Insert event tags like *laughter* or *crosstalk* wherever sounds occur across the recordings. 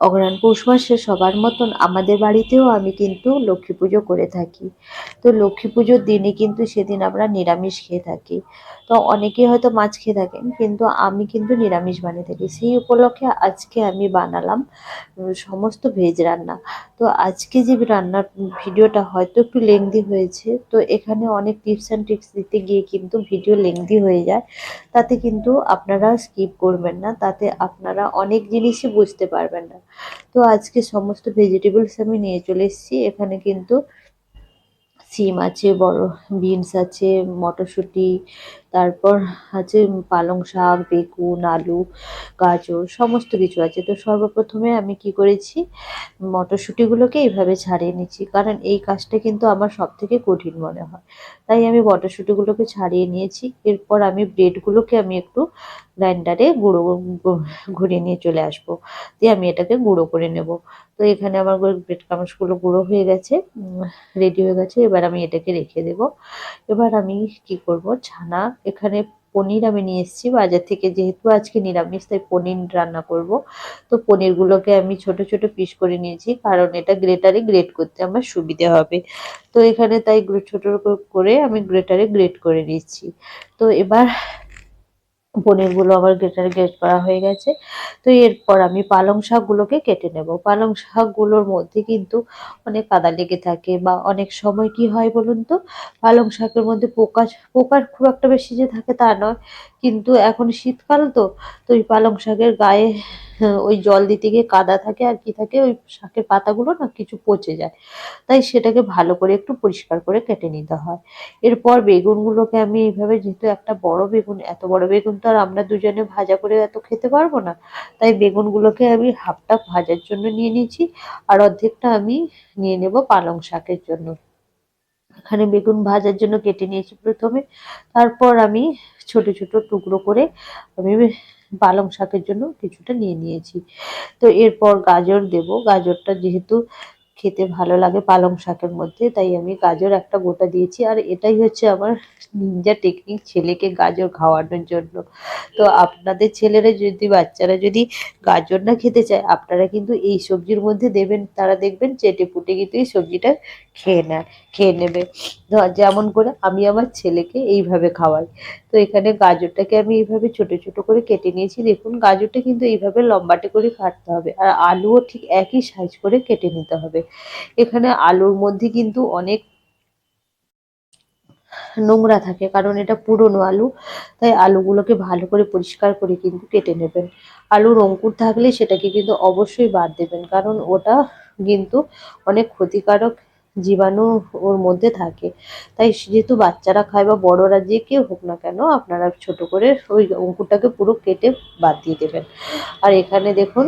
অগ্রহায়ণ পৌষ মাসে সবার মতন আমাদের বাড়িতেও আমি কিন্তু লক্ষ্মী পুজো করে থাকি। তো লক্ষ্মী পুজোর দিনে কিন্তু সেদিন আমরা নিরামিষ খেয়ে থাকি। তো অনেকে হয়তো মাছ খেয়ে থাকেন, কিন্তু আমি কিন্তু নিরামিষ বানিয়ে থাকি। সেই উপলক্ষে আজকে আমি বানালাম সমস্ত ভেজ রান্না। তো আজকে যে রান্নার ভিডিওটা হয়তো একটু লেংদি হয়েছে, তো এখানে অনেক টিপস অ্যান্ড ট্রিক্স দিতে গিয়ে কিন্তু ভিডিও লেংদি হয়ে যায়। তাতে কিন্তু আপনারা স্কিপ করবেন না, তাতে আপনারা অনেক জিনিসই বুঝতে পারবেন না। তো আজকে সমস্ত ভেজিটেবলস আমি নিয়ে চলে এসেছি। এখানে কিন্তু সিম আছে, বড় বিনস আছে, মটরশুঁটি তারপর আছে পালং শাক, বেগুন, আলু, গাজর, সমস্ত কিছু আছে। তো সর্বপ্রথমে আমি কি করেছি, মটরশুঁটিগুলোকে এইভাবে ছাড়িয়ে নিচ্ছি। কারণ এই কাজটা কিন্তু আমার সব থেকে কঠিন মনে হয়। তাই আমি মটরশুঁটিগুলোকে ছাড়িয়ে নিয়েছি। এরপর আমি ব্রেডগুলোকে আমি একটু গ্রাইন্ডারে গুঁড়ো ঘুরিয়ে নিয়ে চলে আসব। দিয়ে আমি এটাকে গুঁড়ো করে নেব। তো এখানে আমার ব্রেড কামসগুলো গুঁড়ো হয়ে গেছে রেডি হয়ে গেছে। এবার আমি এটাকে রেখে দেব। এবার আমি কি করব, ছানা এখানে পনির আমি নিয়ে এসেছি। বাজার থেকে যেহেতু আজকে নিরামিষ, তাই পনির রান্না করব। তো পনিরগুলোকে আমি ছোট ছোট পিস করে নিয়েছি, কারণ এটা গ্রেটারে গ্রেট করতে আমার সুবিধে হবে। তো এখানে তাই ছোট করে আমি গ্রেটারে গ্রেট করে নিচ্ছি তো এবার পনিরগুলো আবার গ্রেটারে গ্রেট করা হয়ে গেছে। তো এরপর আমি পালং শাকগুলোকে কেটে নেব। পালং শাকগুলোর মধ্যে কিন্তু অনেক কাদা লেগে থাকে বা অনেক সময় কি হয় বলুন তো? পালং শাকের মধ্যে পোকা, পোকার খুব একটা বেশি যে থাকে তা নয়। কিন্তু এখন শীতকাল তো তো ওই পালং শাকের গায়ে *laughs* ওই জল দিতে গিয়ে কাদা থাকে আর কি থাকে, ওই শাকের পাতাগুলো না কিছু পচে যায়। তাই সেটাকে ভালো করে একটু পরিষ্কার করে কেটে নিতে হয়। এরপর বেগুনগুলোকে আমি এইভাবে, যেহেতু একটা বড় বেগুন, এত বড় বেগুন তো আর আমরা দুজনে ভাজা করে এত খেতে পারব না, তাই বেগুনগুলোকে আমি হাফটা ভাজার জন্য নিয়ে নিয়েছি আর অর্ধেকটা আমি নিয়ে নেব পালং শাকের জন্য। এখানে বেগুন ভাজার জন্য কেটে নিয়েছি প্রথমে, তারপর আমি ছোট ছোট টুকরো করে আমি পালং শাকের জন্য কিছুটা নিয়ে নিয়েছি। তো এরপর গাজর দেব। গাজরটা যেহেতু খেতে ভালো লাগে পালং শাকের মধ্যে, তাই আমি গাজর একটা গোটা দিয়েছি। আর এটাই হচ্ছে আমার নিনজা টেকনিক ছেলেকে গাজর খাওয়ানোর জন্য। তো আপনাদের ছেলেরা যদি, বাচ্চারা যদি গাজর না খেতে চায়, আপনারা কিন্তু এই সবজির মধ্যে দেবেন। তারা দেখবেন চেটে পুটে কিন্তু এই সবজিটা খেয়ে নেয়, খেয়ে নেবে। যেমন করে আমি আমার ছেলেকে এইভাবে খাওয়াই। তো এখানে গাজরটাকে আমি এইভাবে ছোট ছোট করে কেটে নিয়েছি। দেখুন, গাজরটা কিন্তু এইভাবে লম্বাটে করে কাটতে হবে আর আলুও ঠিক একই সাইজ করে কেটে নিতে হবে। এখানে আলুর মধ্যে কিন্তু অনেক নোংরা থাকে কারণ এটা পুরনো আলু। তাই আলুগুলোকে ভালো করে পরিষ্কার করে কিন্তু কেটে নেবেন। আলুর অঙ্কুর থাকলে সেটাকে কিন্তু অবশ্যই বাদ দেবেন কারণ ওটা কিন্তু অনেক ক্ষতিকারক জীবাণু ওর মধ্যে থাকে। তাই যেহেতু বাচ্চারা খায় বা বড়রা যে কেউ হোক না কেন, আপনারা ছোট করে ওই অঙ্কুরটাকে পুরো কেটে বাদ দিয়ে দেবেন। আর এখানে দেখুন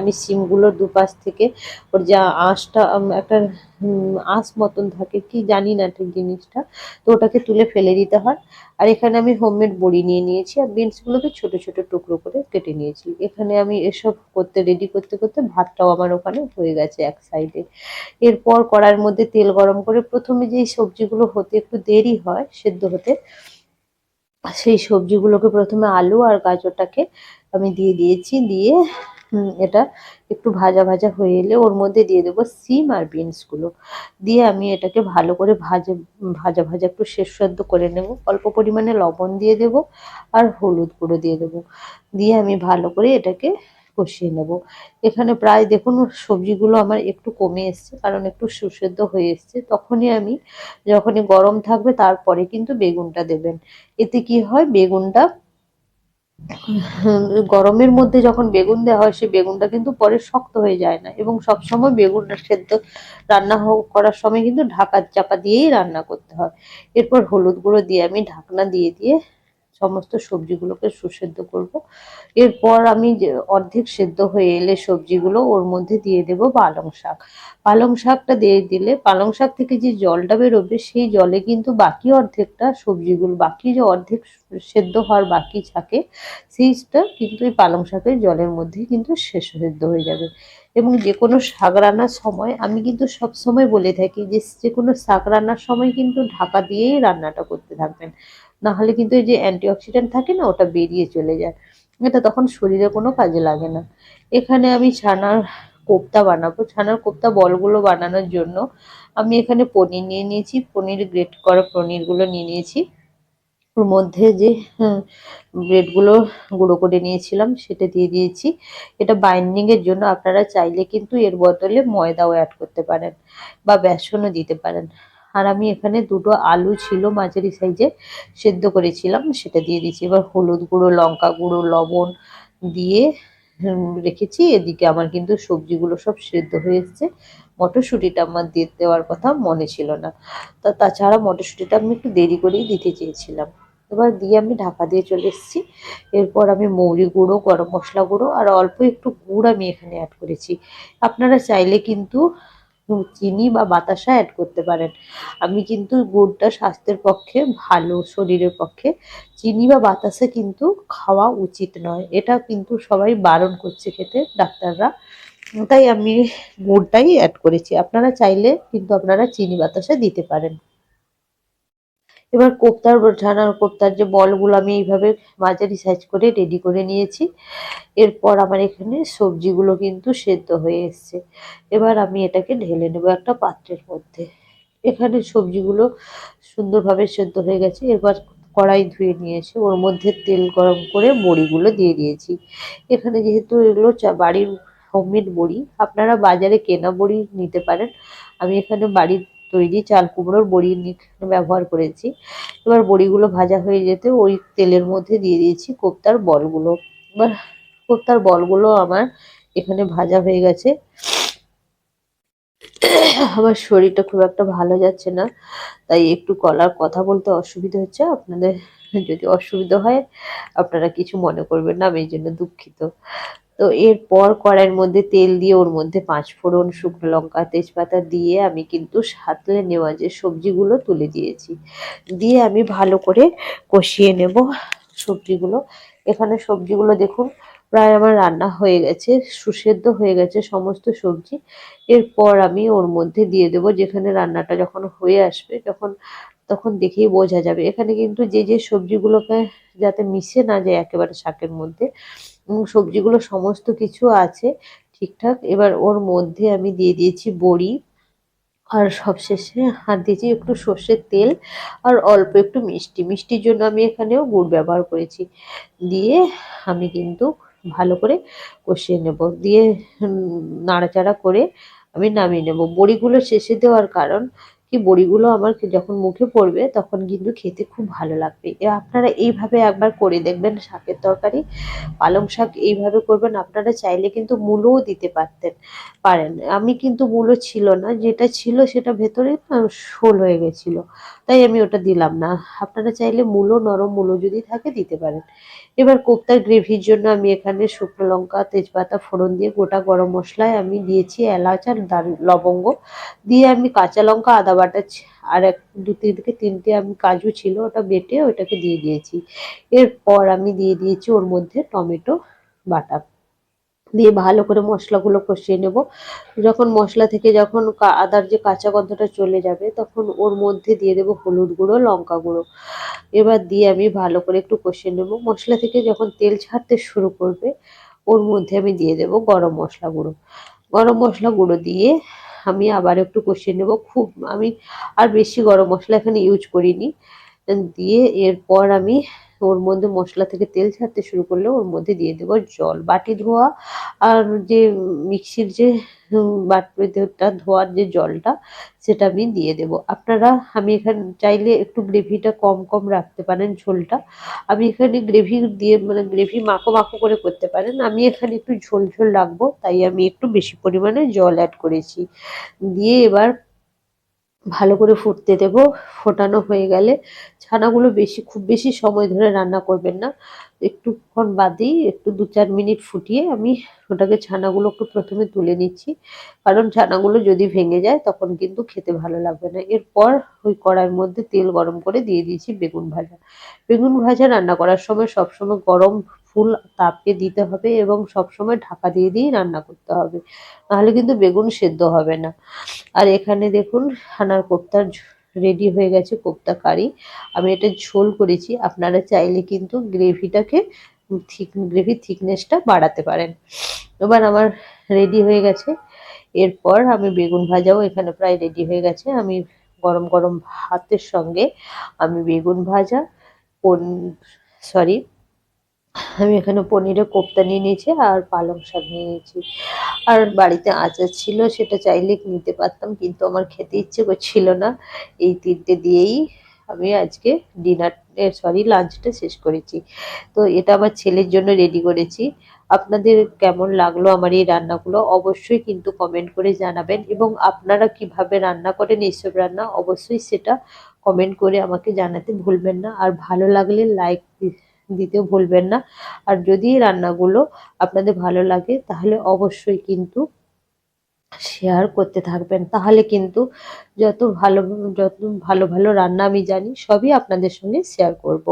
আমি সিমগুলোর দুপাশ থেকে ওর যা আঁশটা একটা আঁশ মতন থাকে, কি জানি না ঠিক জিনিসটা। তো ওটাকে তুলে ফেলে দিতে হয়। আর এখানে আমি হোমমেড বড়ি নিয়ে নিয়েছি আর বিনসগুলোকে ছোট ছোট টুকরো করে কেটে নিয়েছি। এখানে আমি এসব করতে রেডি করতে করতে ভাতটাও আমার ওখানে হয়ে গেছে এক সাইডে এরপর কড়ার মধ্যে তেল গরম করে প্রথমে যেই সবজিগুলো হতে একটু দেরি হয়, সেদ্ধ হতে, সেই সবজিগুলোকে প্রথমে আলু আর গাজরটাকে আমি দিয়ে দিয়েছি, দিয়ে এটা একটু ভাজা ভাজা হয়ে এলে ওর মধ্যে দিয়ে দেবো সিম আর বিনসগুলো দিয়ে আমি এটাকে ভালো করে ভাজা ভাজা ভাজা একটু শেষ সেদ্ধ করে নেব। অল্প পরিমাণে লবণ দিয়ে দেব আর হলুদ গুঁড়ো দিয়ে দেবো। দিয়ে আমি ভালো করে এটাকে কষিয়ে নেব। এখানে প্রায় দেখুন সবজিগুলো আমার একটু কমে এসছে, কারণ একটু সুসেদ্ধ হয়ে এসছে। তখনই আমি যখনই গরম থাকবে তারপরে কিন্তু বেগুনটা দেবেন। এতে কি হয়? বেগুনটা *laughs* গরমের মধ্যে যখন বেগুন দেওয়া হয়, সেই বেগুনটা কিন্তু পরে শক্ত হয়ে যায় না এবং সবসময় বেগুনটা সেদ্ধ রান্না করার সময় কিন্তু ঢাকার চাপা দিয়েই রান্না করতে হয়। এরপর হলুদ গুঁড়ো দিয়ে আমি ঢাকনা দিয়ে দিয়ে সমস্ত সবজিগুলোকে সুসেদ্ধ করব। এরপর আমি অর্ধেক সেদ্ধ হয়ে এলে সবজিগুলো ওর মধ্যে দিয়ে দেব পালং শাক। পালং শাকটা দিয়ে দিলে পালং শাক থেকে যে জলটা বেরোবে সেই জলে কিন্তু বাকি অর্ধেকটা সবজিগুলো, বাকি যে অর্ধেক সেদ্ধ হওয়ার বাকি থাকে, সেইটা কিন্তু এই পালং শাকের জলের মধ্যে কিন্তু শেষ সেদ্ধ হয়ে যাবে। এবং যে কোনো শাক রান্নার সময় আমি কিন্তু সব সময় বলে থাকি যে যে কোনো শাক রান্নার সময় কিন্তু ঢাকা দিয়েই রান্নাটা করতে থাকবেন। না হলে কিন্তু এই যে অ্যান্টিঅক্সিডেন্ট থাকে না, ওটা বেরিয়ে চলে যায়। এটা তখন শরীরে কোনো কাজে লাগে না। এখানে আমি ছানার কোপ্তা বানাবো। ছানার কোপ্তা বলগুলো বানানোর জন্য আমি এখানে পনির নিয়ে নিয়েছি। পনির গ্রেট করা পনিরগুলো নিয়ে নিয়েছি। ওর মধ্যে যে ব্রেডগুলো গুঁড়ো করে নিয়েছিলাম, সেটা দিয়ে দিয়েছি। এটা বাইন্ডিংয়ের জন্য আপনারা চাইলে কিন্তু এর বদলে ময়দাও অ্যাড করতে পারেন বা বেসনও দিতে পারেন। আর আমি এখানে দুটো আলু ছিল মাঝারি সাইজে সেদ্ধ করেছিলাম, সেটা দিয়ে দিচ্ছি এবার হলুদ গুঁড়ো, লঙ্কা গুঁড়ো, লবণ দিয়ে রেখেছি। এদিকে আমার কিন্তু সবজিগুলো সব সেদ্ধ হয়ে এসছে। মটরশুঁটিটা আমার দিয়ে দেওয়ার কথা মনে ছিল না। তা, তাছাড়া মটরশুঁটিটা আমি একটু দেরি করেই দিতে চেয়েছিলাম। এবার দিয়ে আমি ঢাকা দিয়ে চলে এসেছি। এরপর আমি মৌরি গুঁড়ো, গরম মশলা গুঁড়ো আর অল্প একটু গুড় আমি এখানে অ্যাড করেছি। আপনারা চাইলে কিন্তু চিনি বা বাতাসা অ্যাড করতে পারেন। আমি কিন্তু গুড়টা স্বাস্থ্যের পক্ষে ভালো, শরীরের পক্ষে। চিনি বা বাতাসা কিন্তু খাওয়া উচিত নয়। এটা কিন্তু সবাই বারণ করছে খেতে, ডাক্তাররা। তাই আমি গুড়টাই অ্যাড করেছি। আপনারা চাইলে কিন্তু আপনারা চিনি বাতাসা দিতে পারেন। এবার কোপ্তার ছানার কোপ্তার যে বলগুলো আমি এইভাবে মাঝারি সাইজ করে রেডি করে নিয়েছি। এরপর আমার এখানে সবজিগুলো কিন্তু সেদ্ধ হয়ে এসছে। এবার আমি এটাকে ঢেলে নেব একটা পাত্রের মধ্যে। এখানে সবজিগুলো সুন্দরভাবে সেদ্ধ হয়ে গেছে। এবার কড়াই ধুয়ে নিয়েছে। ওর মধ্যে তেল গরম করে বড়িগুলো দিয়ে দিয়েছি। এখানে যেহেতু এগুলো বাড়ির হোমমেড বড়ি, আপনারা বাজারে কেনা বড়ি নিতে পারেন। আমি এখানে বাড়ির তৈরি চাল কুমড়োর বড়ি নিয়ে ব্যবহার করেছি। এবার বড়িগুলো ভাজা হয়ে যেতে ওই তেলের মধ্যে দিয়ে দিয়েছি কোপ্তার বলগুলো। এবার কোপ্তার বলগুলো আমার এখানে ভাজা হয়ে গেছে। আমার শরীরটা খুব একটা ভালো যাচ্ছে না, তাই একটু কলার কথা বলতে অসুবিধা হচ্ছে। আপনাদের যদি অসুবিধা হয়, আপনারা কিছু মনে করবেন না, আমি এই জন্য দুঃখিত। তো এরপর কড়াইয়ের মধ্যে তেল দিয়ে ওর মধ্যে পাঁচ ফোড়ন, শুকনো লঙ্কা, তেজপাতা দিয়ে আমি কিন্তু সাতলে নেওয়া যে সবজিগুলো তুলে দিয়েছি, দিয়ে আমি ভালো করে কষিয়ে নেব সবজিগুলো। এখানে সবজিগুলো দেখুন, প্রায় আমার রান্না হয়ে গেছে, সুসেদ্ধ হয়ে গেছে সমস্ত সবজি। এরপর আমি ওর মধ্যে দিয়ে দেব, যেখানে রান্নাটা যখন হয়ে আসবে, যখন, তখন দেখেই বোঝা যাবে। এখানে কিন্তু যে যে সবজিগুলোকে যাতে মিশে না যায় একেবারে শাকের মধ্যে সবজিগুলো সমস্ত কিছু আছে, ঠিকঠাক। এবার ওর মধ্যে আমি দিয়ে দিয়েছি বড়ি, আর সবশেষে হাত দিয়েছি একটু সর্ষের তেল, আর অল্প একটু মিষ্টি। মিষ্টির জন্য আমি এখানেও গুড় ব্যবহার করেছি। দিয়ে আমি কিন্তু ভালো করে কষিয়ে নেব। দিয়ে নাড়াচাড়া করে আমি নামিয়ে নেব। বড়িগুলো শেষে দেওয়ার কারণ কি বড়িগুলো আমার যখন মুখে পড়বে তখন কিন্তু খেতে খুব ভালো লাগবে। আপনারা এইভাবে একবার করে দেখবেন শাকের তরকারি। পালং শাক এইভাবে করবেন, আপনারা চাইলে কিন্তু মূলও দিতে পারতেন, পারেন। আমি কিন্তু মূলো ছিল না, যেটা ছিল সেটা ভেতরে শোল হয়ে গেছিল। তাই আমি ওটা দিলাম না। আপনারা চাইলে মূলো নরম মূলো যদি থাকে দিতে পারেন। এবার কোপ্তার গ্রেভির জন্য আমি এখানে শুকনো লঙ্কা, তেজপাতা, ফোড়ন দিয়ে গোটা গরম মশলায় আমি দিয়েছি এলাচ আর লবঙ্গ। দিয়ে আমি কাঁচা লঙ্কা, আদা বাটা আর এক, দু তিন থেকে তিনটে আমি কাজু ছিল, ওটা বেটে ওটাকে দিয়ে দিয়েছি। এরপর আমি দিয়ে দিয়েছি ওর মধ্যে টমেটো বাটা। দিয়ে ভালো করে মশলাগুলো কষিয়ে নেব। যখন মশলা থেকে যখন আদার যে কাঁচা গন্ধটা চলে যাবে, তখন ওর মধ্যে দিয়ে দেবো হলুদ গুঁড়ো, লঙ্কা গুঁড়ো। এবার দিয়ে আমি ভালো করে একটু কষিয়ে নেব। মশলা থেকে যখন তেল ছাড়তে শুরু করবে, ওর মধ্যে আমি দিয়ে দেব গরম মশলা গুঁড়ো। গরম মশলা গুঁড়ো দিয়ে আমি আবার একটু কষিয়ে নেব। খুব, আমি আর বেশি গরম মশলা এখানে ইউজ করিনি। দিয়ে এরপর আমি ওর মধ্যে মশলা থেকে তেল ছাড়তে শুরু করলে ওর মধ্যে দিয়ে দেবো জল। বাটি ধোয়া আর যে মিক্সির যে বাটিটা ধোয়ার যে জলটা, সেটা আমি দিয়ে দেব। আপনারা, আমি এখানে, চাইলে একটু গ্রেভিটা কম কম রাখতে পারেন ঝোলটা। আমি এখানে গ্রেভি দিয়ে মানে গ্রেভি মাখো মাখো করে করতে পারেন। আমি এখানে একটু ঝোল ঝোল রাখব, তাই আমি একটু বেশি পরিমাণে জল অ্যাড করেছি। দিয়ে এবার ভালো করে ফুটতে দেব, ফোটানো হয়ে গেলে ছানাগুলো বেশি, খুব বেশি সময় ধরে রান্না করবেন না। একটুক্ষণ বাদেই একটু দু চার মিনিট ফুটিয়ে আমি ওটাকে ছানাগুলো একটু প্রথমে তুলে নিচ্ছি। কারণ ছানাগুলো যদি ভেঙে যায় তখন কিন্তু খেতে ভালো লাগবে না। এরপর ওই কড়াইয়ের মধ্যে তেল গরম করে দিয়ে দিয়েছি বেগুন ভাজা। বেগুন ভাজা রান্না করার সময় সবসময় গরম ফুল তাপকে দিতে হবে এবং সবসময় ঢাকা দিয়ে দিয়েই রান্না করতে হবে। নাহলে কিন্তু বেগুন সেদ্ধ হবে না। আর এখানে দেখুন হানার কোপ্তার রেডি হয়ে গেছে কোপ্তা কারি। আমি এটা ঝোল করেছি, আপনারা চাইলে কিন্তু গ্রেভিটাকে থিক গ্রেভি থিকনেসটা বাড়াতে পারেন। এবার আমার রেডি হয়ে গেছে। এরপর আমি বেগুন ভাজাও এখানে প্রায় রেডি হয়ে গেছে। আমি গরম গরম ভাতের সঙ্গে আমি বেগুন ভাজা, পন সরি আমি এখানে পনিরের কোপ্তা নিয়ে নিয়েছি আর পালং শাক নিয়ে নিয়েছি। আর বাড়িতে আচার ছিল, সেটা চাইলে নিতে পারতাম, কিন্তু আমার খেতে ইচ্ছে করছিল না। এই তিনটে দিয়েই আমি আজকে ডিনার সরি লাঞ্চটা শেষ করেছি। তো এটা আমার ছেলের জন্য রেডি করেছি। আপনাদের কেমন লাগল আমার এই রান্নাগুলো, অবশ্যই কিন্তু কমেন্ট করে জানাবেন। এবং আপনারা কীভাবে রান্না করেন, এইসব রান্না, অবশ্যই সেটা কমেন্ট করে আমাকে জানাতে ভুলবেন না। আর ভালো লাগলে লাইক দিতেও ভুলবেন না। আর যদি রান্নাগুলো আপনাদের ভালো লাগে, তাহলে অবশ্যই কিন্তু শেয়ার করতে থাকবেন। তাহলে কিন্তু যত ভালো যত ভালো ভালো রান্না আমি জানি, সবই আপনাদের সঙ্গে শেয়ার করব।